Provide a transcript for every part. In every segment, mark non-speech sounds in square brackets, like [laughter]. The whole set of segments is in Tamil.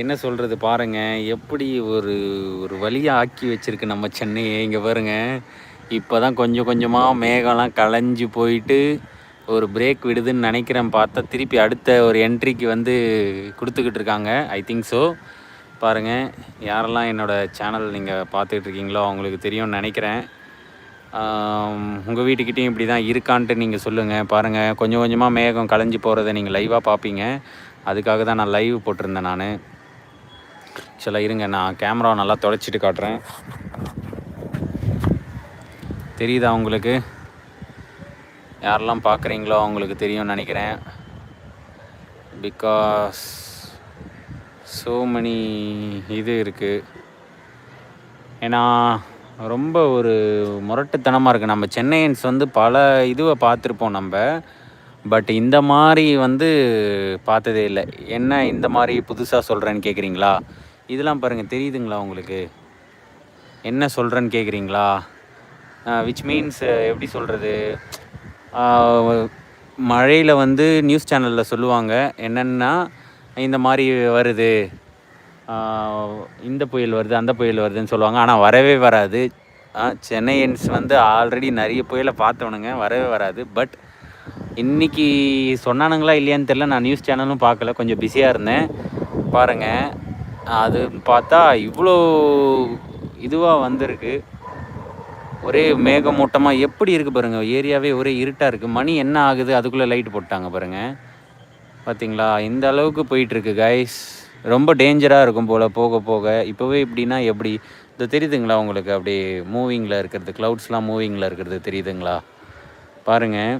என்ன சொல்கிறது பாருங்கள் எப்படி ஒரு ஒரு வழியாக ஆக்கி வச்சுருக்கு நம்ம சென்னையை. இங்கே பாருங்கள் இப்போ தான் கொஞ்சம் கொஞ்சமாக மேகம்லாம் கலைஞ்சு போயிட்டு ஒரு பிரேக் விடுதுன்னு நினைக்கிறேன் பார்த்தா திருப்பி அடுத்த ஒரு என்ட்ரிக்கு வந்து கொடுத்துக்கிட்டு இருக்காங்க. ஐ திங்க் ஸோ பாருங்கள் யாரெல்லாம் என்னோடய சேனல் நீங்கள் பார்த்துக்கிட்டு இருக்கீங்களோ அவங்களுக்கு தெரியும்னு நினைக்கிறேன். உங்கள் வீட்டுக்கிட்டேயும் இப்படி தான் இருக்கான்ட்டு நீங்கள் சொல்லுங்கள் பாருங்கள் கொஞ்சம் கொஞ்சமாக மேகம் களைஞ்சி போகிறத நீங்கள் லைவாக பார்ப்பீங்க. அதுக்காக தான் நான் லைவ் போட்டிருந்தேன் நான். சில இருங்க நான் கேமரா நல்லா தொலைச்சிட்டு காட்டுறேன். தெரியுதா உங்களுக்கு? யாரெல்லாம் பார்க்குறீங்களோ அவங்களுக்கு தெரியும்னு நினைக்கிறேன். பிகாஸ் ஸோ மெனி இது இருக்குது ஏன்னா ரொம்ப ஒரு முரட்டுத்தனமாக இருக்குது நம்ம சென்னையன்ஸ் வந்து பல இதுவை பார்த்துருப்போம் நம்ம. பட் இந்த மாதிரி வந்து பார்த்ததே இல்லை. என்ன இந்த மாதிரி புதுசாக சொல்கிறேன்னு கேட்குறீங்களா இதெல்லாம் பாருங்கள் தெரியுதுங்களா உங்களுக்கு? என்ன சொல்கிறேன்னு கேட்குறீங்களா விச் மீன்ஸ் எப்படி சொல்கிறது மழையில் வந்து நியூஸ் சேனலில் சொல்லுவாங்க என்னென்னா இந்த மாதிரி வருது. இந்த புயல் வருது அந்த புயல் வருதுன்னு சொல்லுவாங்க. ஆனால் வரவே வராது. சென்னையன்ஸ் வந்து ஆல்ரெடி நிறைய புயலை பார்த்தவனுங்க வரவே வராது. பட் இன்றைக்கி சொன்னானுங்களா இல்லையான்னு தெரில நான் நியூஸ் சேனலும் பார்க்கல. கொஞ்சம் பிஸியாக இருந்தேன். பாருங்கள் அது பார்த்தா இவ்வளோ இதுவாக வந்திருக்கு. ஒரே மேகமூட்டமாக எப்படி இருக்குது பாருங்கள் ஏரியாவே ஒரே இருட்டாக இருக்குது மணி என்ன ஆகுது? அதுக்குள்ளே லைட் போட்டாங்க பாருங்கள் பார்த்தீங்களா இந்த அளவுக்கு போயிட்டுருக்கு கைஸ் ரொம்ப டேஞ்சராக இருக்கும் போல் போக போக. இப்போவே இப்படின்னா எப்படி? இது தெரியுதுங்களா உங்களுக்கு? அப்படி மூவிங்கில் இருக்கிறது க்ளவுட்ஸ்லாம் மூவிங்கில் இருக்கிறது தெரியுதுங்களா? பாருங்கள்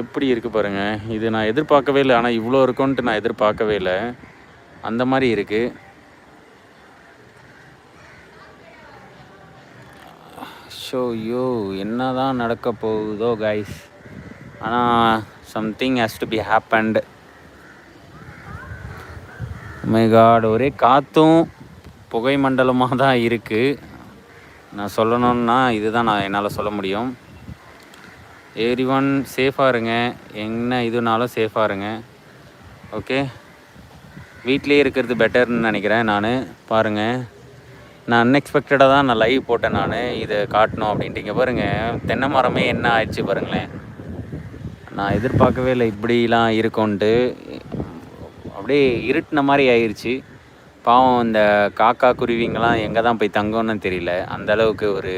எப்படி இருக்குது பாருங்கள் இது நான் எதிர்பார்க்கவே இல்லை. ஆனால் இவ்வளோ இருக்கும்ன்ட்டு நான் எதிர்பார்க்கவே இல்லை. அந்த மாதிரி இருக்குது ஷோ யோ என்ன தான் நடக்க போகுதோ கைஸ் ஆனால் something has to be happened my god ஒரே காற்றும் புகை மண்டலமாக தான் இருக்குது நான் சொல்லணுன்னா இதுதான் நான் என்னால் சொல்ல முடியும். எவ்ரி ஒன் சேஃபாக இருங்க. என்ன இதுனாலும் சேஃபாக இருங்க. ஓகே வீட்லேயே இருக்கிறது பெட்டர்னு நினைக்கிறேன் நான். பாருங்கள் நான் அன்எக்ஸ்பெக்டடாக தான் நான் லைவ் போட்டேன் நான். இதை காட்டணும் அப்படின்ட்டு இங்கே பாருங்கள் தென்னை மரமே என்ன ஆயிடுச்சு பாருங்களேன். நான் எதிர்பார்க்கவே இல்லை இப்படிலாம் இருக்கும்ன்ட்டு. அப்படியே இருட்டின மாதிரி ஆயிடுச்சு பாவம் இந்த காக்கா குருவிங்கெல்லாம் எங்கே தான் போய் தங்கணும்னு தெரியல. அந்த அளவுக்கு ஒரு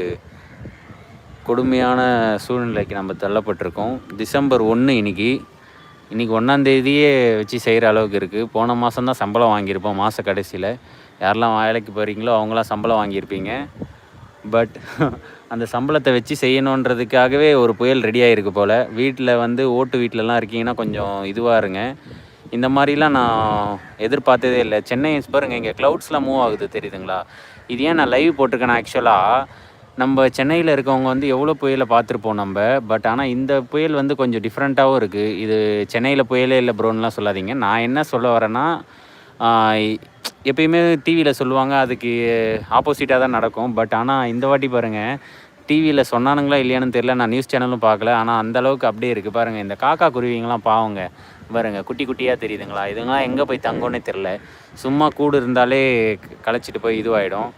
கொடுமையான சூழ்நிலைக்கு நம்ம தள்ளப்பட்டிருக்கோம். டிசம்பர் ஒன்று இன்னைக்கு. இன்றைக்கி ஒன்றாந்தேதியே வச்சு செய்கிற அளவுக்கு இருக்குது போன மாதம் தான் சம்பளம் வாங்கியிருப்போம் மாத கடைசியில். யாரெல்லாம் வேலைக்கு போகிறீங்களோ அவங்களாம் சம்பளம் வாங்கியிருப்பீங்க. பட் [laughs] அந்த சம்பளத்தை வச்சு செய்யணுன்றதுக்காகவே ஒரு புயல் ரெடி ஆகிருக்கு போல். வீட்டில் வந்து ஓட்டு வீட்டிலலாம் இருக்கீங்கன்னா கொஞ்சம் இதுவாக இருங்க. இந்த மாதிரிலாம் நான் எதிர்பார்த்ததே இல்லை. சென்னை பாருங்கள் இங்கே க்ளவுட்ஸ்லாம் மூவ் ஆகுது தெரியுதுங்களா? இது ஏன் நான் லைவ் போட்டிருக்கேன் ஆக்சுவலாக நம்ம சென்னையில் இருக்கவங்க வந்து எவ்வளோ புயலை பார்த்துருப்போம் நம்ம பட் ஆனால் இந்த புயல் வந்து கொஞ்சம் டிஃப்ரெண்ட்டாகவும் இருக்குது இது சென்னையில் புயலே இல்லை ப்ரோன்லாம் சொல்லாதீங்க. நான் என்ன சொல்ல வரேன்னா எப்பயுமே டிவியில் சொல்லுவாங்க அதுக்கு ஆப்போசிட்டாக தான் நடக்கும். பட் ஆனால் இந்த வாட்டி பாருங்கள் டிவியில் சொன்னானுங்களா இல்லையானு தெரில நான் நியூஸ் சேனலும் பார்க்கல. ஆனால் அந்த அளவுக்கு அப்படியே இருக்குது பாருங்கள் இந்த காக்கா குருவிங்களாம் பாவங்க. பாருங்க குட்டி குட்டியாக தெரியுதுங்களா? இதுங்களாம் எங்கே போய் தங்கோன்னே தெரில சும்மா கூடு இருந்தாலே களைச்சிட்டு போய் இதுவாகிடும்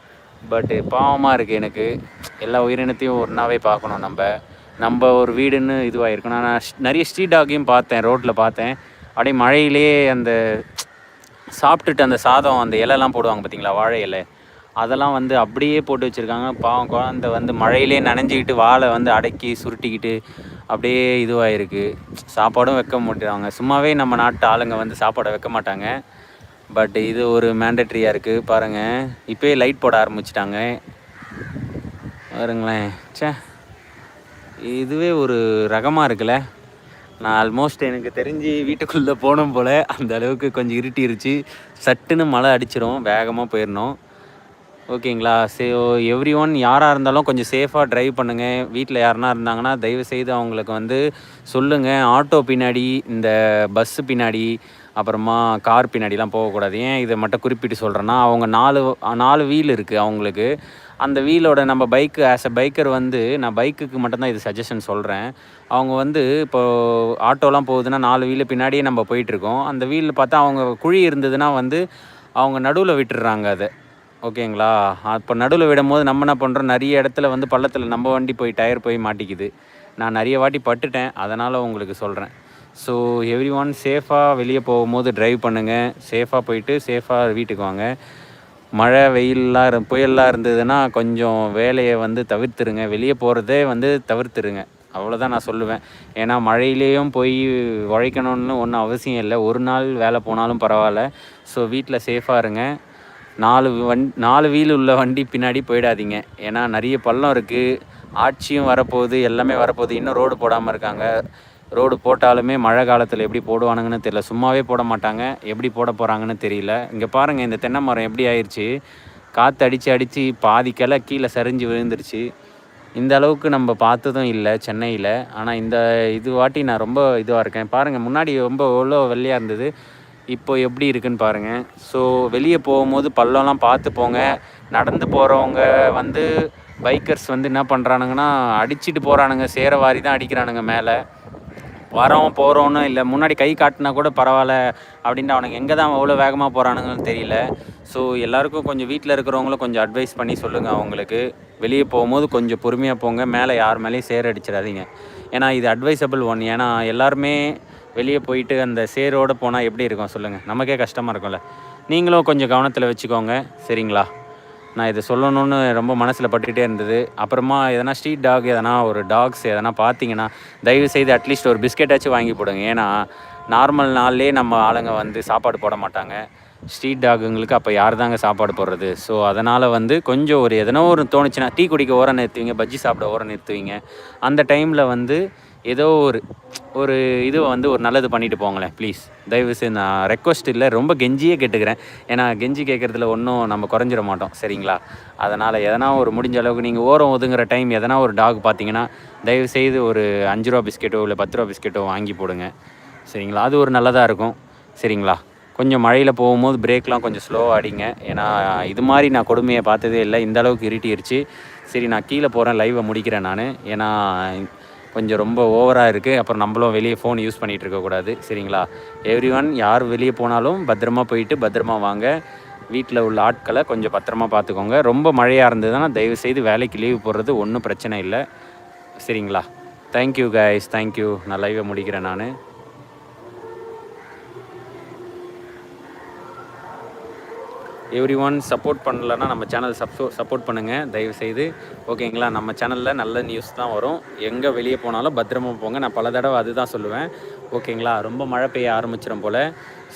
பட்டு பாவமாக இருக்குது எனக்கு. எல்லா உயிரினத்தையும் ஒன்றாவே பார்க்கணும் நம்ம. நம்ம ஒரு வீடுன்னு இதுவாகிருக்கும் நான் ஸ்- நிறைய ஸ்ட்ரீட் டாகையும் பார்த்தேன் ரோட்டில் பார்த்தேன். அப்படியே மழையிலேயே அந்த சாப்பிட்டுட்டு அந்த சாதம் அந்த இலைலாம் போடுவாங்க பார்த்தீங்களா வாழை இலை. அதெல்லாம் வந்து அப்படியே போட்டு வச்சுருக்காங்க. பாவம் குழந்த வந்து மழையிலே நனைஞ்சிக்கிட்டு வாழை வந்து அடக்கி சுருட்டிக்கிட்டு அப்படியே இதுவாகிருக்கு சாப்பாடும் வைக்க மாட்டாங்க சும்மாவே நம்ம நாட்டு ஆளுங்க வந்து சாப்பாடை வைக்க மாட்டாங்க. பட் இது ஒரு மேண்டட்ரியாக இருக்குது பாருங்கள் இப்போயே லைட் போட ஆரம்பிச்சிட்டாங்க. பாருங்களேன். சே இதுவே ஒரு ரகமாக இருக்குல்ல. நான் ஆல்மோஸ்ட் எனக்கு தெரிஞ்சு வீட்டுக்குள்ளே போனோம் போல் அந்த அளவுக்கு கொஞ்சம் இருட்டிருச்சு. சட்டுன்னு மழை அடிச்சிரும். வேகமாக போயிடணும் ஓகேங்களா? சே எவ்ரி ஒன் யாராக இருந்தாலும் கொஞ்சம் சேஃபாக ட்ரைவ் பண்ணுங்கள் வீட்டில் யாருனா இருந்தாங்கன்னா தயவு செய்து அவங்களுக்கு வந்து சொல்லுங்கள் ஆட்டோ பின்னாடி இந்த பஸ்ஸு பின்னாடி அப்புறமா கார் பின்னாடிலாம் போகக்கூடாது. ஏன் இதை மட்டும் குறிப்பிட்டு சொல்கிறேன்னா அவங்க நாலு நாலு வீல் இருக்குது அவங்களுக்கு. அந்த வீலோட நம்ம பைக்கு ஆஸ் அ பைக்கர் வந்து நான் பைக்குக்கு மட்டும்தான் இது சஜஷன் சொல்கிறேன் அவங்க வந்து இப்போது ஆட்டோலாம் போகுதுன்னா நாலு வீலு பின்னாடியே நம்ம போயிட்டுருக்கோம். அந்த வீலில் பார்த்தா அவங்க குழி இருந்ததுன்னா வந்து அவங்க நடுவில் விட்டுடுறாங்க அதை. ஓகேங்களா? அப்போ நடுவில் விடும்போது நம்ம என்ன பண்ணுறோம் நிறைய இடத்துல வந்து பள்ளத்தில் நம்ம வண்டி போய் டயர் போய் மாட்டிக்குது. நான் நிறைய வாட்டி பட்டுட்டேன். அதனால் உங்களுக்கு சொல்கிறேன் ஸோ எவ்ரி ஒன் சேஃபாக வெளியே போகும்போது ட்ரைவ் பண்ணுங்கள் சேஃபாக போயிட்டு சேஃபாக வீட்டுக்கு வாங்க. மழை வெயிலெலாம் இரு புயல்லாம் இருந்ததுன்னா கொஞ்சம் வேலையை வந்து தவிர்த்துருங்க. வெளியே போகிறதே வந்து தவிர்த்துருங்க. அவ்வளோதான் நான் சொல்லுவேன். ஏன்னா மழையிலேயும் போய் உழைக்கணும்னு ஒன்றும் அவசியம் இல்லை. ஒரு நாள் வேலை போனாலும் பரவாயில்ல. ஸோ வீட்டில் சேஃபாக இருங்க. நாலு வண் நாலு வீல் உள்ள வண்டி பின்னாடி போயிடாதீங்க. ஏன்னா நிறைய பள்ளம் இருக்குது ஆட்சியும் வரப்போகுது எல்லாமே வரப்போகுது. இன்னும் ரோடு போடாமல் இருக்காங்க. ரோடு போட்டாலுமே மழை காலத்தில் எப்படி போடுவானுங்கன்னு தெரியல. சும்மாவே போட மாட்டாங்க. எப்படி போட போகிறாங்கன்னு தெரியல. இங்கே பாருங்கள் இந்த தென்னை மரம் எப்படி ஆயிடுச்சு காற்று அடித்து அடித்து பாதி கிளை கீழே சரிஞ்சு விழுந்துருச்சு. இந்த அளவுக்கு நம்ம பார்த்ததும் இல்லை சென்னையில். ஆனால் இந்த இது வாட்டி நான் ரொம்ப இதுவாக இருக்கேன். பாருங்கள் முன்னாடி ரொம்ப எவ்வளோ வெள்ளையாக இருந்தது. இப்போ எப்படி இருக்குன்னு பாருங்கள் ஸோ வெளியே போகும்போது பள்ளம்லாம் பார்த்து போங்க. நடந்து போகிறவங்க வந்து பைக்கர்ஸ் வந்து என்ன பண்ணுறானுங்கன்னா அடிச்சிட்டு போகிறானுங்க சேர வாரி தான் அடிக்கிறானுங்க மேலே. வரோம் போகிறோன்னு இல்லை முன்னாடி கை காட்டினா கூட பரவாயில்ல அப்படின்ட்டு அவனுக்கு எங்கே தான் அவ்வளோ வேகமாக போகிறானுங்கன்னு தெரியல. ஸோ எல்லாருக்கும் கொஞ்சம் வீட்டில் இருக்கிறவங்களும் கொஞ்சம் அட்வைஸ் பண்ணி சொல்லுங்கள் அவங்களுக்கு. வெளியே போகும்போது கொஞ்சம் பொறுமையாக போங்க மேலே யார் மேலேயும் சேர் அடிச்சிடாதீங்க. ஏன்னா இது அட்வைசபிள் ஒன் ஏன்னா எல்லாருமே வெளியே போயிட்டு அந்த சேரோடு போனால் எப்படி இருக்கும் சொல்லுங்கள் நமக்கே கஷ்டமாக இருக்கும்ல. நீங்களும் கொஞ்சம் கவனத்தில் வச்சுக்கோங்க. சரிங்களா? நான் இதை சொல்லணும்னு ரொம்ப மனசில் பட்டுக்கிட்டே இருந்தது. அப்புறமா எதனா ஸ்ட்ரீட் டாக் எதனா ஒரு டாக்ஸ் எதனா பார்த்தீங்கன்னா தயவு செய்து அட்லீஸ்ட் ஒரு பிஸ்கெட்டாச்சும் வாங்கி போடுங்க. ஏன்னா நார்மல் நாள்லேயே நம்ம ஆளுங்க வந்து சாப்பாடு போட மாட்டாங்க. ஸ்ட்ரீட் டாகுங்களுக்கு அப்போ யார் தாங்க சாப்பாடு போடுறது? ஸோ அதனால் வந்து கொஞ்சம் ஒரு எதனா ஒரு தோணுச்சுன்னா டீ குடிக்க ஓரம் நிறுத்துவீங்க பஜ்ஜி சாப்பிட ஓரம் நிறுத்துவீங்க. அந்த டைமில் வந்து ஏதோ ஒரு ஒரு இது வந்து ஒரு நல்லது பண்ணிட்டு போங்களேன் ப்ளீஸ் தயவு செய்து நான் ரெக்வஸ்ட் இல்லை ரொம்ப கெஞ்சியே கேட்டுக்கிறேன். ஏன்னா கெஞ்சி கேட்குறதுல ஒன்றும் நம்ம குறைஞ்சிட மாட்டோம் சரிங்களா? அதனால் எதனா ஒரு முடிஞ்ச அளவுக்கு நீங்கள் ஓரம் ஒதுங்குற டைம் எதனா ஒரு டாக் பார்த்தீங்கன்னா தயவு செய்து ஒரு அஞ்சு ரூபா பிஸ்கெட்டோ இல்லை பத்து ரூபா பிஸ்கெட்டோ வாங்கி போடுங்க சரிங்களா? அது ஒரு நல்லதாக இருக்கும் சரிங்களா? கொஞ்சம் மழையில் போகும்போது பிரேக்லாம் கொஞ்சம் ஸ்லோவாக அடிங்க. ஏன்னா இது மாதிரி நான் கொடுமையை பார்த்ததே இல்லை இந்த அளவுக்கு இருட்டிருச்சு. சரி நான் கீழே போகிறேன் லைவை முடிக்கிறேன் நான். ஏன்னா கொஞ்சம் ரொம்ப ஓவராக இருக்குது அப்புறம் நம்மளும் வெளியே ஃபோன் யூஸ் பண்ணிகிட்டு இருக்கக்கூடாது சரிங்களா? எவ்ரி ஒன் யார் வெளியே போனாலும் பத்திரமா போயிட்டு பத்திரமா வாங்க. வீட்டில் உள்ள ஆட்களை கொஞ்சம் பத்திரமா பார்த்துக்கோங்க ரொம்ப மழையாக இருந்ததுன்னா தயவு செய்து வேலைக்கு லீவ் போடுறது ஒன்றும் பிரச்சனை இல்லை. சரிங்களா? தேங்க்யூ கைஸ் தேங்க்யூ நான் லைவை முடிக்கிறேன் நான். எவ்ரி ஒன் சப்போர்ட் பண்ணலன்னா நம்ம சேனல் சப்ஸோ சப்போர்ட் பண்ணுங்கள் தயவு செய்து ஓகேங்களா? நம்ம சேனலில் நல்ல நியூஸ் தான் வரும். எங்கே வெளியே போனாலும் பத்திரமா போங்க. நான் பல தடவை அதுதான் சொல்லுவேன். ஓகேங்களா? ரொம்ப மழை பெய்ய ஆரம்பிச்சிடும் போல்.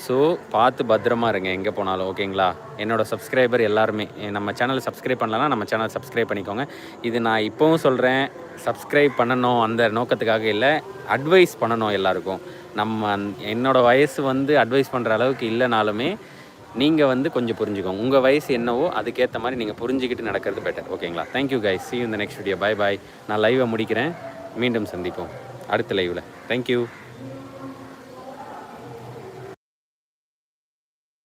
ஸோ பார்த்து பத்திரமா இருங்க எங்கே போனாலும். ஓகேங்களா? என்னோடய சப்ஸ்கிரைபர் எல்லாருமே. நம்ம சேனலை சப்ஸ்கிரைப் பண்ணலன்னா நம்ம சேனல் சப்ஸ்கிரைப் பண்ணிக்கோங்க. இது நான் இப்போவும் சொல்கிறேன் சப்ஸ்கிரைப் பண்ணணும் அந்த நோக்கத்துக்காக இல்லை. அட்வைஸ் பண்ணணும் எல்லாருக்கும். நம்ம என்னோடய வயசு வந்து அட்வைஸ் பண்ணுற அளவுக்கு இல்லைனாலுமே நீங்கள் வந்து கொஞ்சம் புரிஞ்சுக்கோங்க. உங்கள் வயசு என்னவோ அதுக்கேற்ற மாதிரி நீங்கள் புரிஞ்சுக்கிட்டு நடக்கிறது பெட்டர் ஓகேங்களா? தேங்க்யூ கைஸ் சி இந்த நெக்ஸ்ட் வீடியோ பை பாய் நான் லைவை முடிக்கிறேன். மீண்டும் சந்திப்போம். அடுத்த லைவில் தேங்க்யூ